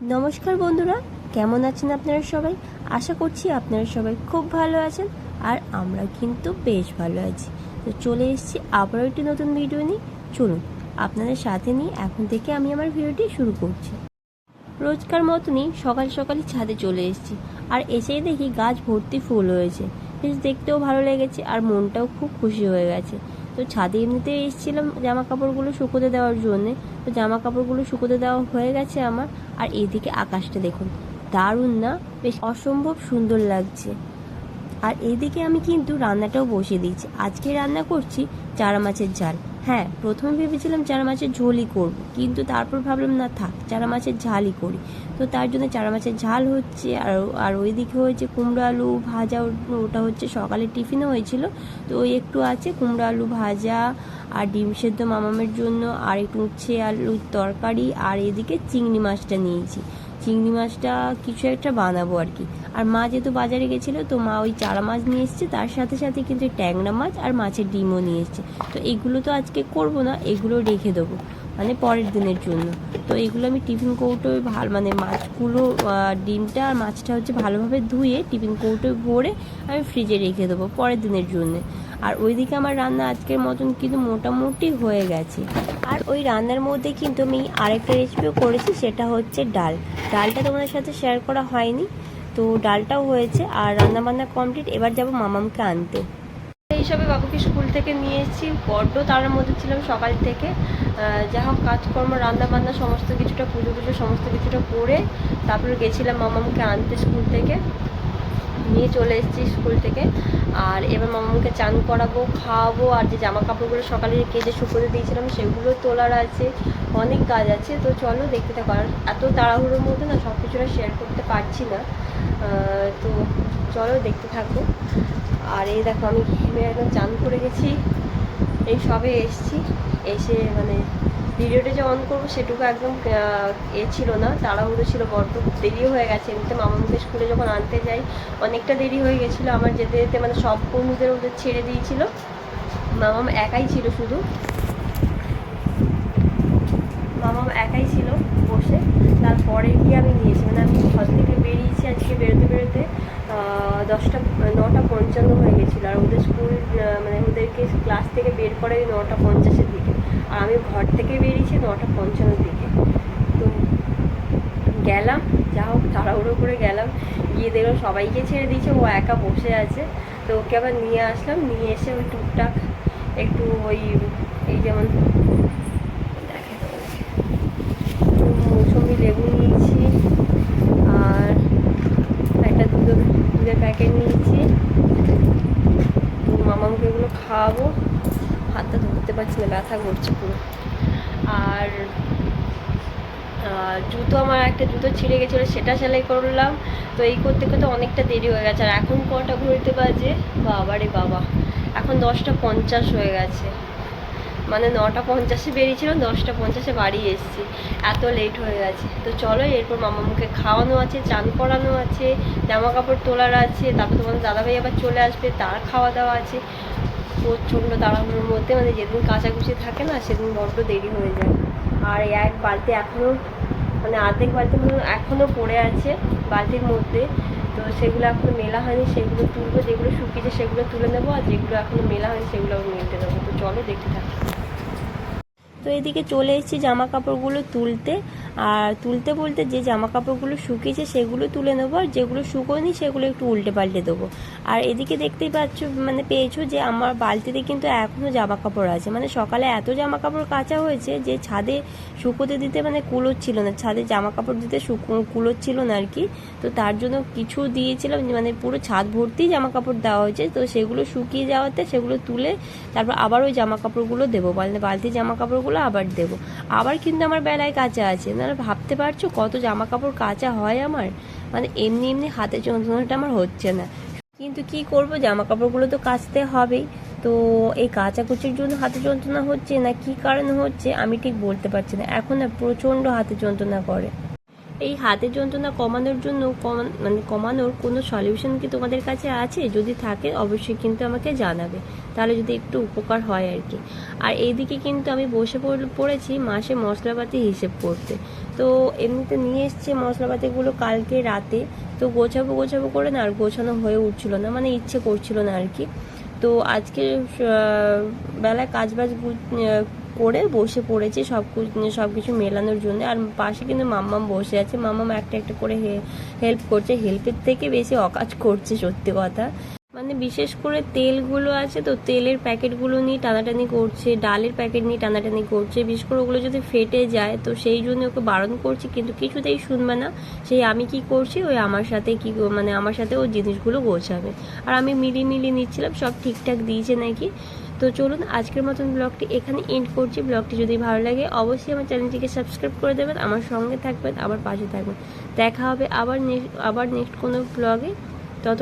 নমস্কার বন্ধুরা, কেমন আছেন আপনারা সবাই? আশা করছি আপনারা সবাই খুব ভালো আছেন আর আমরা কিন্তু বেশ ভালো আছি। তো চলে এসেছি আবারও একটি নতুন ভিডিও নিয়ে। চলুন, আপনাদের সাথে নিয়ে এখন থেকে আমি আমার ভিডিওটি শুরু করছি। রোজকার মতনই সকাল সকালই ছাদে চলে এসেছি আর এসেই দেখি গাছ ভর্তি ফুল হয়েছে। বেশ দেখতেও ভালো লেগেছে আর মনটাও খুব খুশি হয়ে গেছে। তো ছাদে এমনিতে এসেছিলাম জামা কাপড়গুলো শুকোতে দেওয়ার জন্যে। তো জামা কাপড়গুলো শুকোতে দেওয়া হয়ে গেছে আমার। আর এইদিকে আকাশটা দেখুন, দারুণ না? বেশ অসম্ভব সুন্দর লাগছে। আর এইদিকে আমি কিন্তু রান্নাটাও বসিয়ে দিয়েছি। আজকে রান্না করছি চারা মাছের ঝাল। হ্যাঁ প্রথমে ভেবেছিলাম চারা মাছের ঝোলই করব, কিন্তু তারপর ভাবলাম, না, থাক, চারা মাছের ঝালই করি। তো তার জন্য চারা মাছের ঝাল হচ্ছে, আর আর ওইদিকে হয়েছে কুমড়ো আলু ভাজা, ওটা হচ্ছে সকালে টিফিনও হয়েছিল। তো ওই একটু আছে, কুমড়ো আলু ভাজা আর ডিম সেদ্ধ মামামের জন্য, আর একটু উচ্ছে আলুর তরকারি, আর এদিকে চিংড়ি মাছটা নিয়েছি। চিংড়ি মাছটা কিছু একটা বানাবো আর কি। আর মা যেহেতু বাজারে গেছিল, তো মা ওই চারা মাছ নিয়ে এসছে, তার সাথে সাথে কিন্তু ট্যাংরা মাছ আর মাছের ডিমও নিয়ে এসছে। তো এগুলো তো আজকে করব না, এগুলো রেখে দেবো। মানে পরের দিনের জন্য। তো এগুলো আমি টিফিন কৌটোয় ভালো মানে মাছগুলো ডিমটা আর মাছটা হচ্ছে ভালোভাবে ধুয়ে টিফিন কৌটোয় ভরে আমি ফ্রিজে রেখে দেবো পরের দিনের জন্য। আর ওইদিকে আমার রান্না আজকের মতন কিন্তু মোটামুটি হয়ে গেছে। আর ওই রান্নার মধ্যে কিন্তু আমি আরেকটা রেসিপিও করেছি, সেটা হচ্ছে ডাল। ডালটা তোমাদের সাথে শেয়ার করা হয়নি, তো ডালটাও হয়েছে আর রান্না বান্না কমপ্লিট এবার যাব মামামকে আনতে। হিসাবে বাবুকে স্কুল থেকে নিয়ে এসেছি বড্ড তার মধ্যে ছিলাম সকাল থেকে। যা হোক কাজকর্ম, রান্না বান্না, সমস্ত কিছুটা, পুজো পুজো সমস্ত কিছুটা করে তারপরে গেছিলাম মামামকে আনতে স্কুল থেকে। নিয়ে চলে এসেছি স্কুল থেকে। আর এবার মামাকে চান করাবো, খাওয়াবো, আর যে জামা কাপড়গুলো সকালে কেজে শুকোতে দিয়েছিলাম সেগুলো তোলার আছে, অনেক কাজ আছে। তো চলো দেখতে থাকো। আর এত তাড়াহুড়োর মধ্যে না সব কিছুটা শেয়ার করতে পারছি না। তো চলো দেখতে থাকো। আর এই দেখো, আমি ঘেমে একদম চান করে গেছি। এই সবে এসছি। এসে মানে ভিডিওটা যে অন করব সেটুকু একদম এ ছিল না। তাড়াহুড়ো ছিল, বড্ড দেরি হয়ে গেছে। এমনিতে মামাকে স্কুলে যখন আনতে যাই, অনেকটা দেরি হয়ে গেছিল। আমার যেতে যেতে মানে সব বন্ধুদের ওদের ছেড়ে দিয়েছিল। মামাম একাই ছিল শুধু। মামাম একাই ছিল। তারপরে গিয়ে আমি নিয়েছি। মানে আমি ঘর থেকে বেরিয়েছি আজকে বেরোতে বেরোতে দশটা, নটা পঞ্চান্ন হয়ে গেছিল। আর ওদের স্কুল মানে ওদেরকে ক্লাস থেকে বের করে নটা পঞ্চাশের দিকে। আর আমি ঘর থেকে বেরিয়েছি নটা পঞ্চান্নর দিকে। তো গেলাম, যা হোক, তাড়াহুড়ো করে গেলাম। গিয়ে দেখলাম সবাইকে ছেড়ে দিয়েছে, ও একা বসে আছে। তো ওকে আবার নিয়ে আসলাম, নিয়ে এসে ওই টুকটাক একটু ওই, এই যেমন দেখাই তোমাদের। মৌসুমি লেবু নিয়েছি আর একটা দুধের দুধের প্যাকেট নিয়েছি তো মামাকে এগুলো খাওয়াবো। হাতটা ধরতে পারছি না, ব্যথা করছে পুরো। আর জুতো আমার একটা জুতো ছিঁড়ে গেছিল, সেটা সেলাই করলাম। তো এই করতে করতে অনেকটা দেরি হয়ে গেছে। আর এখন কটা ঘুরতে বাজে? বাবা রে বাবা। এখন দশটা পঞ্চাশ হয়ে গেছে। মানে নটা পঞ্চাশে বেরিয়েছিলাম, দশটা পঞ্চাশে বাড়ি এসেছি। এত লেট হয়ে গেছে। তো চলো, এরপর মামা মামামুকে খাওয়ানো আছে, চান করানো আছে জামা কাপড় তোলার আছে, তারপর তোমাদের দাদাভাই আবার চলে আসবে, তার খাওয়া দাওয়া আছে। প্রচণ্ড তাড়াহুড়োর মধ্যে মানে যেদিন কাচাকুচি থাকে না, সেদিন বড্ড দেরি হয়ে যায়। আর এক বালতি এখনও মানে অর্ধেক বালতি মানে এখনও পড়ে আছে বালতির মধ্যে। তো সেগুলো এখনও মেলা হয়নি, সেগুলো তুলবো, যেগুলো শুকিয়েছে সেগুলো তুলে নেব, আর যেগুলো এখনও মেলা হয়নি, সেগুলো আমি মেলতে নেব তো চলো দেখতে থাকি। তো এদিকে চলে এসেছি জামা কাপড়গুলো তুলতে। আর তুলতে বলতে যে জামা কাপড়গুলো শুকিয়েছে সেগুলো তুলে নেব, আর যেগুলো শুকোয়নি সেগুলো একটু উল্টে পাল্টে দেবো। আর এদিকে দেখতেই পাচ্ছ মানে পেয়েছ যে আমার বালতিতে কিন্তু এখনও জামা কাপড় আছে। মানে সকালে এত জামা কাপড় কাচা হয়েছে যে ছাদে শুকোতে দিতে মানে কুলোচ্ছিল না। ছাদে জামা কাপড় দিতে কুলোচ্ছিল না আর কি। তো তার জন্য কিছু দিয়েছিলাম মানে পুরো ছাদ ভর্তি জামা কাপড় দেওয়া হয়েছে। তো সেগুলো শুকিয়ে যাওয়াতে সেগুলো তুলে তারপর আবার ওই জামা কাপড়গুলো দেবো। মানে বালতি জামা কাপড়গুলো আবার দেবো। আবার কিন্তু আমার বেলায় কাঁচা আছে। না ভাবতে পারছ কত জামা কাপড় কাঁচা হয় আমার? মানে এমনি এমনি হাতে যন্ত্রণাটা আমার হচ্ছে না। কিন্তু কি করব? জামা কাপড়গুলো তো কাচতে হবেই। তো এই কাচাকুচির জন্য হাতে যন্ত্রণা হচ্ছে না কি কারণে হচ্ছে আমি ঠিক বলতে পারছি না। এখন না প্রচণ্ড হাতে যন্ত্রণা করে। এই হাতের যন্ত্রণা কমানোর জন্য মানে কমানোর কোনো সলিউশন কি তোমাদের কাছে আছে? যদি থাকে, অবশ্যই কিন্তু আমাকে জানাবে। তাহলে যদি একটু উপকার হয় আর কি। আর এইদিকে কিন্তু আমি বসে পড়- পড়েছি মাসে মশলাপাতি হিসেব করতে। তো এমনিতে নিয়ে এসছে মশলাপাতিগুলো কালকে রাতে। তো গোছাবো গোছাবো করে না আর গোছানো হয়ে উঠছিল না। মানে ইচ্ছে করছিল না আর কি। তো আজকে বেলায় কাজ বাজ করে বসে পড়েছি, সব সব কিছু মেলানোর জন্য। আর পাশে কিন্তু মাম্মাম বসে আছে। মাম্মাম একটা একটা করে হেল্প করছে। হেল্পের থেকে বেশি অকাজ করছে, সত্যি কথা। মানে বিশেষ করে তেলগুলো আছে তো তেলের প্যাকেটগুলো নিয়ে টানাটানি করছে, ডালের প্যাকেট নিয়ে টানাটানি করছে, বিশেষ করে ওগুলো যদি ফেটে যায় তো সেই জন্য ওকে বারণ করছি। কিন্তু কিছুতেই শুনবে না সেই আমি কি করছি, ওই আমার সাথে কি মানে আমার সাথে ও জিনিসগুলো গোছাবে। আর আমি মিলিয়ে মিলিয়ে নিচ্ছিলাম, সব ঠিকঠাক দিয়েছে নাকি? তো চলুন আজকের মতন ব্লগটি এখানে এন্ড করছি। ব্লগটি যদি ভালো লাগে অবশ্যই আমার চ্যানেলটিকে সাবস্ক্রাইব করে দেবেন, আমার সঙ্গে থাকবেন আমার পাশে থাকবেন। দেখা হবে আবার নেক্সট আবার নেক্সট কোনো ব্লগে তত